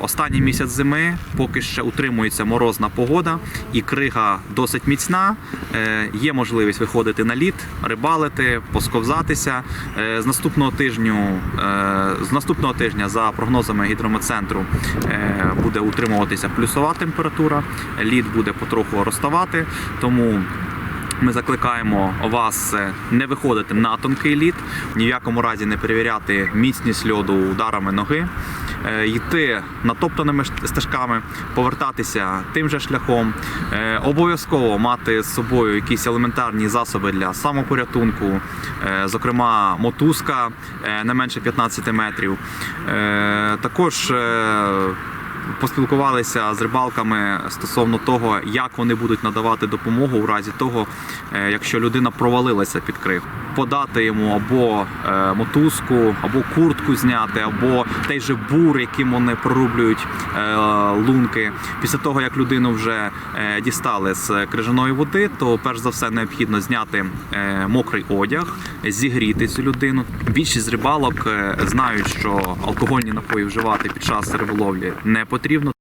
Останній місяць зими поки ще утримується морозна погода і крига досить міцна. Е, Є можливість виходити на лід, рибалити, посковзатися. Е, З наступного тижню, е, з наступного тижня, за прогнозами гідрометцентру, буде утримуватися плюсова температура. Лід буде потроху розставати, тому ми закликаємо вас е, не виходити на тонкий лід, ні в якому разі не перевіряти міцність льоду ударами ноги, е, йти натоптаними стежками, повертатися тим же шляхом. Е, Обов'язково мати з собою якісь елементарні засоби для самопорятунку, зокрема мотузка не менше 15 метрів. Також поспілкувалися з рибалками стосовно того, як вони будуть надавати допомогу у разі того, е, якщо людина провалилася під крив. Подати йому або е, мотузку, або куртку зняти, або той же бур, яким вони прорублюють е, лунки. Після того, як людину вже е, дістали з крижаної води, то перш за все необхідно зняти мокрий одяг, зігріти цю людину. Більшість рибалок знають, що алкогольні напої вживати під час риболовлі не потрібно.